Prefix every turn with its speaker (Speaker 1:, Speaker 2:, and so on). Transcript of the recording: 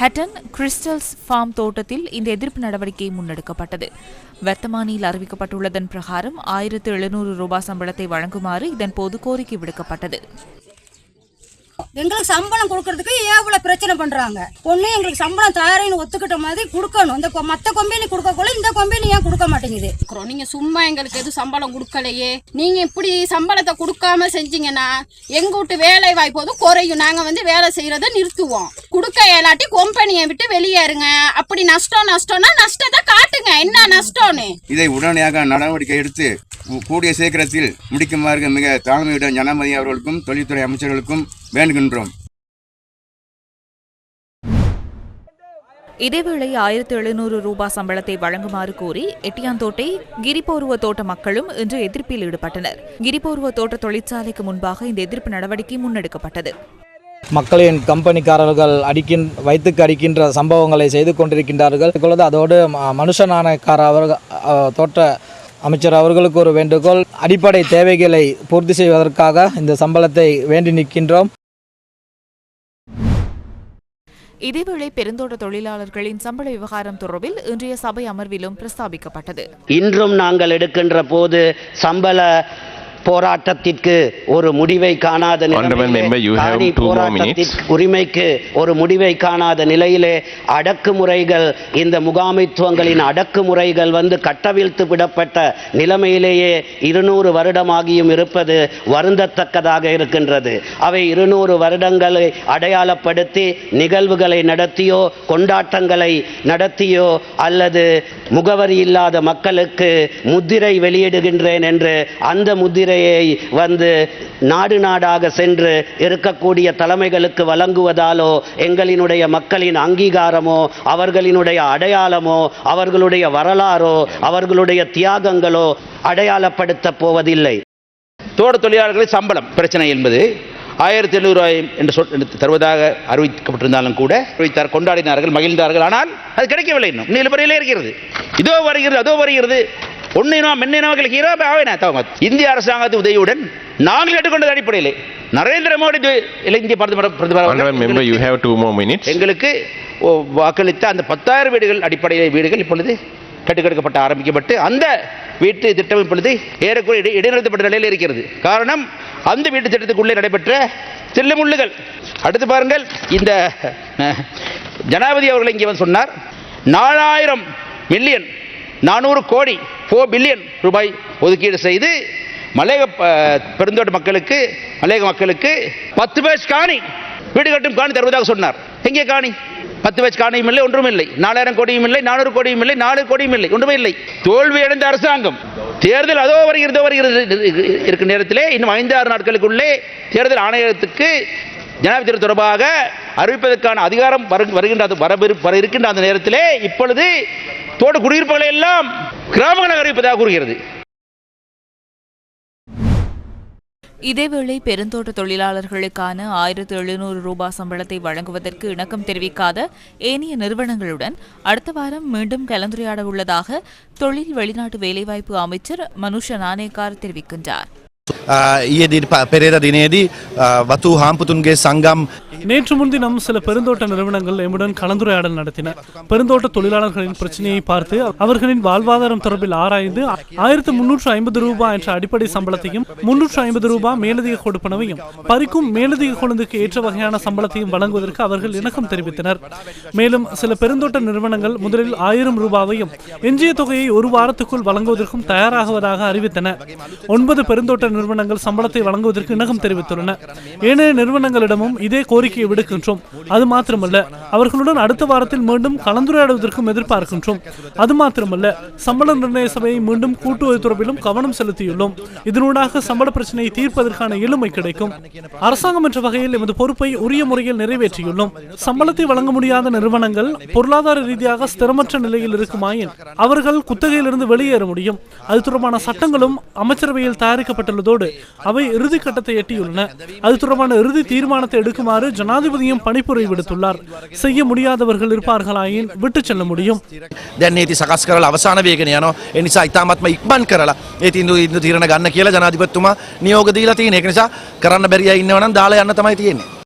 Speaker 1: Hatton crystals form தோட்டத்தில் இந்த எதிர்ப்பு நடவடிக்கை முன்னெடுக்கப்பட்டது. வர்த்தமானியில் அறிவிக்கப்பட்டுள்ளதன் பிரகாரம் ஆயிரத்து எழுநூறு ரூபாய் சம்பளத்தை வழங்குமாறு இதன்போது கோரிக்கை விடுக்கப்பட்டது.
Speaker 2: எங்களுக்கு சம்பளம் கொடுக்கறதுக்கு ஏன் இவ்வளவு பிரச்சனை பண்றாங்க. ஒண்ணு எங்களுக்கு சம்பளம் தயாரின்னு ஒத்துக்கிட்ட மாதிரி கொடுக்கணும். இந்த மத்த கம்பெனி கொடுக்கக்குள்ள இந்த கம்பெனி ஏன் கொடுக்க மாட்டேங்குது?
Speaker 3: இருக்கிறோம் நீங்க சும்மா எங்களுக்கு எதுவும் சம்பளம் கொடுக்கலையே. நீங்க இப்படி சம்பளத்தை கொடுக்காம செஞ்சீங்கன்னா எங்க வீட்டு வேலை வாய்ப்பு குறையும். நாங்க வந்து வேலை செய்யறத நிறுத்துவோம். கொடுக்க இயலாட்டி கம்பெனியை விட்டு வெளியேறுங்க. அப்படி நஷ்டம் நஷ்டம்னா நஷ்டத்தை காட்டுங்க. என்ன நஷ்டம்னு?
Speaker 4: இதை உடனடியாக நடவடிக்கை எடுத்து கூடிய சீக்கிரத்தில் முடிக்குமாறு மிக தாழ்மையுடன் ஜனாதிபதி அவர்களுக்கும் தொழில்துறை அமைச்சர்களுக்கும் வேண்டுகின்றோம்.
Speaker 1: இதேவேளை ஆயிரத்து எழுநூறு ரூபாய் சம்பளத்தை வழங்குமாறு கோரி எட்டியாந்தோட்டை கிரிபோருவ தோட்ட மக்களும் இன்று எதிர்ப்பில் ஈடுபட்டனர். கிரிபோருவ தோட்ட தொழிற்சாலைக்கு முன்பாக இந்த எதிர்ப்பு நடவடிக்கை முன்னெடுக்கப்பட்டது.
Speaker 5: மக்களின் கம்பெனிக்காரர்கள் அடிக்கின் வைத்துக்கு அடிக்கின்ற சம்பவங்களை செய்து கொண்டிருக்கின்றார்கள். இப்பொழுது அதோடு மனுஷனானக்கார அவர்கள் தோட்ட அமைச்சர் அவர்களுக்கு ஒரு வேண்டுகோள். அடிப்படை தேவைகளை பூர்த்தி செய்வதற்காக இந்த சம்பளத்தை வேண்டி நிற்கின்றோம்.
Speaker 1: இதேவேளை பெருந்தோட்ட தொழிலாளர்களின் சம்பள விவகாரம் தொடர்பில் இன்றைய சபை அமர்விலும் பிரஸ்தாபிக்கப்பட்டது.
Speaker 6: இன்றும் நாங்கள் எடுக்கின்ற போது சம்பள போராட்டத்திற்கு ஒரு முடிவை காணாத போராட்டத்திற்கு உரிமைக்கு ஒரு முடிவை காணாத நிலையிலே அடக்குமுறைகள் இந்த முகாமைத்துவங்களின் அடக்குமுறைகள் வந்து கட்டவிழ்த்து விடப்பட்ட நிலைமையிலேயே இருநூறு வருடமாகியும் இருப்பது வருந்தத்தக்கதாக இருக்கின்றது. அவை இருநூறு வருடங்களை அடையாளப்படுத்தி நிகழ்வுகளை நடத்தியோ கொண்டாட்டங்களை நடத்தியோ அல்லது முகவரி இல்லாத மக்களுக்கு முத்திரை வெளியிடுகின்றேன் என்று அந்த குதிரையை வந்து நாடு நாடாக சென்று இருக்கக்கூடிய தலைமைகளுக்கு வழங்குவதாலோ எங்களினுடைய மக்களின் அங்கீகாரமோ அவர்களினுடைய அடையாளமோ அவர்களுடைய வரலாறோ அவர்களுடைய தியாகங்களோ அடையாளப்படுத்த போவதில்லை.
Speaker 7: தோட்ட தொழிலாளர்களின் சம்பளம் பிரச்சனை என்பது ஆயிரத்தி எழுநூறு என்று சொல் தருவதாக அறிவிக்கப்பட்டிருந்தாலும் கூட அறிவித்தார் கொண்டாடினார்கள் மகிழ்ந்தார்கள். ஆனால் அது கிடைக்கவில்லை இன்னும். நீலப்பறையிலே இருக்கிறது. இதோ வருகிறது அதோ வருகிறது. ஒன்னினோ மென்னினோர்களுக்கு ஹீரோ ஆவேனா தவமத் இந்திய அரசாங்கத்து உதவியுடன் நாங்கள் எடுத்துக்கொண்டது அடிப்படையிலே. நரேந்திர மோடி இந்திய பிரதமர். எங்களுக்கு வாக்களித்த அந்த பத்தாயிரம் வீடுகள் அடிப்படையில் வீடுகள் இப்பொழுது கட்டுக்கெடுக்கப்பட்ட ஆரம்பிக்கப்பட்டு அந்த வீட்டு திட்டம் இப்பொழுது ஏறக்குறைய இடை- இடைநிறுத்தப்பட்ட நிலையில் இருக்கிறது. காரணம் அந்த வீட்டு திட்டத்துக்குள்ளே நடைபெற்ற தில்லுமுள்ளுகள். அடுத்து பாருங்கள் இந்த ஜனாதிபதி அவர்கள் இங்கே வந்து சொன்னார் நாலாயிரம் மில்லியன் நானூறு கோடி ஃபோர் பில்லியன் ரூபாய் ஒதுக்கீடு செய்து மலையக பெருந்தோட்ட மக்களுக்கு மலையக மக்களுக்கு பத்து பேர் காணி வீடு கட்டும் காணி தருவதாக சொன்னார். எங்கே காணி? பத்து பேச்சு காணியும் இல்லை ஒன்றும் இல்லை. நாலாயிரம் கோடியும் இல்லை நானூறு கோடியும் இல்லை நாலு கோடியும் இல்லை ஒன்றுமே இல்லை. தோல்வி அடைந்த அரசாங்கம். தேர்தல் அதோ வருகிறது வருகிறது இருக்கிற நேரத்திலே. இன்னும் ஐந்து ஆறு நாட்களுக்குள்ளே தேர்தல் ஆணையத்துக்கு ஜனாதிபதி தொடர்பாக அறிவிப்பதற்கான அதிகாரம் வரு- வருகின்ற வர இருக்கின்ற அந்த நேரத்திலே இப்பொழுது தோட்ட குடியிருப்புகளை எல்லாம் கிராமங்கள் அறிவிப்பதாக கூறுகிறது.
Speaker 1: இதேவேளை பெருந்தோட்ட தொழிலாளர்களுக்கான ஆயிரத்து எழுநூறு ரூபாய் சம்பளத்தை வழங்குவதற்கு இணக்கம் தெரிவிக்காத ஏனைய நிறுவனங்களுடன் அடுத்த வாரம் மீண்டும் கலந்துரையாட உள்ளதாக தொழில் வெளிநாட்டு வேலைவாய்ப்பு அமைச்சர் மனுஷ நாணேக்கார் தெரிவிக்கின்றார்.
Speaker 8: ඊයේ දින පෙරේද දිනේදී අ, වතු හාම්පුතුන්ගේ සංගම්
Speaker 9: நேற்று முன்தினம் சில பெருந்தோட்ட நிறுவனங்கள் எம்முடன் கலந்துரையாடல் நடத்தின பெருந்தோட்ட தொழிலாளர்களின் பிரச்சனையை பார்த்து அவர்களின் வாழ்வாதாரம் தொடர்பில் ஆராய்ந்து ஆயிரத்து முன்னூற்று ஐம்பது ரூபாய் என்ற அடிப்படை சம்பளத்தையும் முன்னூற்று ஐம்பது ரூபாய் மேலதிக கொடுப்பனவையும் பறிக்கும் மேலதிக கொழுந்துக்கு ஏற்ற வகையான சம்பளத்தையும் வழங்குவதற்கு அவர்கள் இணக்கம் தெரிவித்தனர் மேலும் சில பெருந்தோட்ட நிறுவனங்கள் முதலில் ஆயிரம் ரூபாவையும் எஞ்சிய தொகையை ஒரு வாரத்துக்குள் வழங்குவதற்கும் தயாராகுவதாக அறிவித்தன ஒன்பது பெருந்தோட்ட நிறுவனங்கள் சம்பளத்தை வழங்குவதற்கு இணக்கம் தெரிவித்துள்ளன. ஏனைய நிறுவனங்களிடமும் இதே கோரிக்கையை விடுக்கின்றோம். அது மாத்திரமல்ல அவர்களுடன் அடுத்த வாரத்தில் மீண்டும் கலந்துரையாடுவதற்கும் எதிர்பார்க்கின்றோம். அது மாத்திரமல்ல சம்பள நிர்ணய சபையை மீண்டும் கூட்டுவது தொடர்பிலும் கவனம் செலுத்தியுள்ளோம். இதனூடாக சம்பள பிரச்சனையை தீர்ப்பதற்கான எளிமை கிடைக்கும். அரசாங்கம் என்ற வகையில் எமது பொறுப்பை உரிய முறையில் நிறைவேற்றியுள்ளோம். சம்பளத்தை வழங்க முடியாத நிறுவனங்கள் பொருளாதார ரீதியாக ஸ்திரமற்ற நிலையில் இருக்குமாயின் அவர்கள் குத்தகையிலிருந்து வெளியேற முடியும். அது தொடர்பான சட்டங்களும் அமைச்சரவையில் தயாரிக்கப்பட்டுள்ளதோடு அவை இறுதி கட்டத்தை எட்டியுள்ளன அது தொடர்பான இறுதி தீர்மானத்தை எடுக்குமாறு ஜனாதிபதியும் பணிப்புரை விடுத்துள்ளார் செய்ய முடியாதவர்கள் இருப்பார்களாயின் விட்டுச் செல்ல முடியும்
Speaker 8: දැන් නීති සකස් කරලා අවසාන වේගෙන යනවා ඒ නිසා ඉතාමත්ම ඉක්මන් කරලා ඒ තීන්දුව ඉන්දු තීරණ ගන්න කියලා ජනාධිපතිතුමා නියෝග දීලා තියෙන ඒක නිසා කරන්න බැරිය ඉන්නවනම් දාලා යන්න තමයි තියෙන්නේ